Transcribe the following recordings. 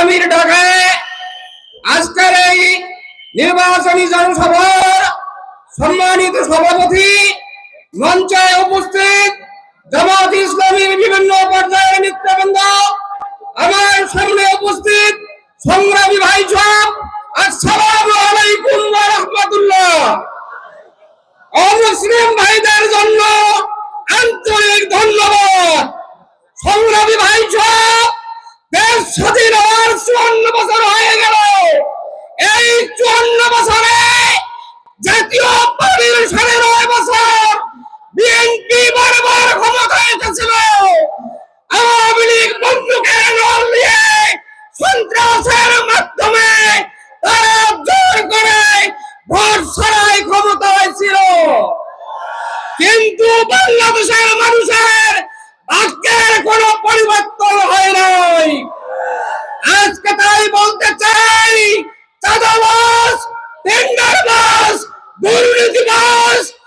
ইসলামীর ঢাকায় আজকের এই নির্বাচনী জনসভার সম্মানিত সভাপতি মঞ্চে উপস্থিত জামাত ইসলামীর বিভিন্ন পর্যায়ের নেতৃবৃন্দ, আমার সামনে উপস্থিত সংগ্রামী ভাই সব আসসালামু আলাইকুম অমুসলিম ভাইদের জন্য আন্তরিক ধন্যবাদ। সংগ্রামী ভাই সব দেশ স্বাধীন চুয়ান্ন বছর হয়ে গেল। এই চুয়ান্ন বছরে জাতীয় পার্টির সাড়ে নয় বছর বিএনপি বারবার ক্ষমতায় এসেছিল। আওয়ামী লীগ নল সন্ত্রাসের মাধ্যমে তারা জোর করে ভোট ছাড়াই ক্ষমতায় ছিল। কিন্তু বাংলাদেশের দুর্নীতিবাস তারা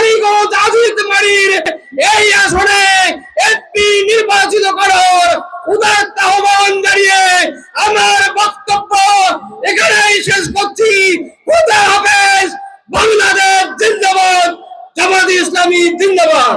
কালীগঞ্জ আজিজ মারির। এই আসনে একটি নির্বাচিত করার উদাত্ত আহ্বান জানিয়ে আমার বক্তব্য এখানেই শেষ করছি। খুদা হাফেজ বাংলাদেশ জিন্দাবাদ। জামাত ইসলামী জিন্দাবাদ।